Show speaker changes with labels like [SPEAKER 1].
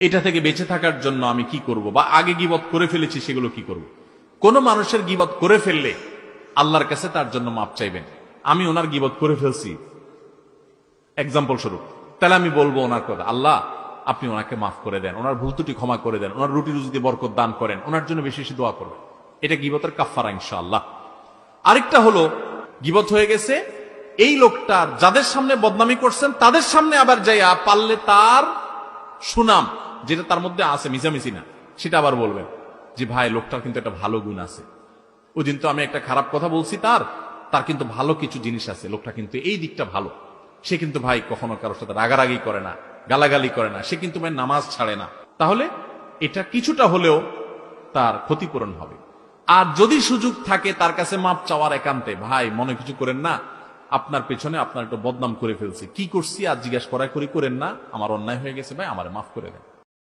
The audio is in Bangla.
[SPEAKER 1] এটা থেকে বেঁচে থাকার জন্য আমি কি করব? বা আগে গিবত করে ফেলেছি, সেগুলো কি করব? কোন মানুষের গিবত করে ফেললে আল্লাহর কাছে তার জন্য মাপ চাইবেন? আমি ওনার গিবত করে ফেলছি। এক্সাম্পল স্বরূপ, তাহলে আমি বলব ওনার কথা, আল্লাহ, আপনি ওনাকে মাফ করে দেন, ওনার ভুল ত্রুটি ক্ষমা করে দেন, ওনার রুটি রুজিতে বরকত দান করেন, ওনার জন্য বেশি বেশি দোয়া করবেন। এটা গিবতের কাফারা ইনশাআল্লাহ। আরেকটা হলো গিবত হয়ে গেছে, এই লোকটার যাদের সামনে বদনামি করছেন, তাদের সামনে আবার যাইয়া পারলে তার সুনাম যেটা তার মধ্যে আছে, মিশামিশি না। সেটা আবার বলবেন, যে ভাই, লোকটার কিন্তু একটা ভালো গুণ আছে। ওই দিন তো আমি একটা খারাপ কথা বলছি তার তার কিন্তু ভালো কিছু জিনিস আছে, লোকটা কিন্তু এই দিকটা ভালো। সে কিন্তু ভাই কখনো কারোর সাথে রাগারাগি করে না, গালাগালি করে না, সে কিন্তু ভাই নামাজ ছাড়ে না। তাহলে এটা কিছুটা হলেও তার ক্ষতিপূরণ হবে। আর যদি সুযোগ থাকে তার কাছে মাপ চাওয়ার একান্তে, ভাই, মনে কিছু করেন না, আপনার পেছনে আপনার একটু বদনাম করে ফেলছি। কি করছি আর জিজ্ঞাসা করা করি করেন না, আমার অন্যায় হয়ে গেছে ভাই, আমার মাফ করে দেন।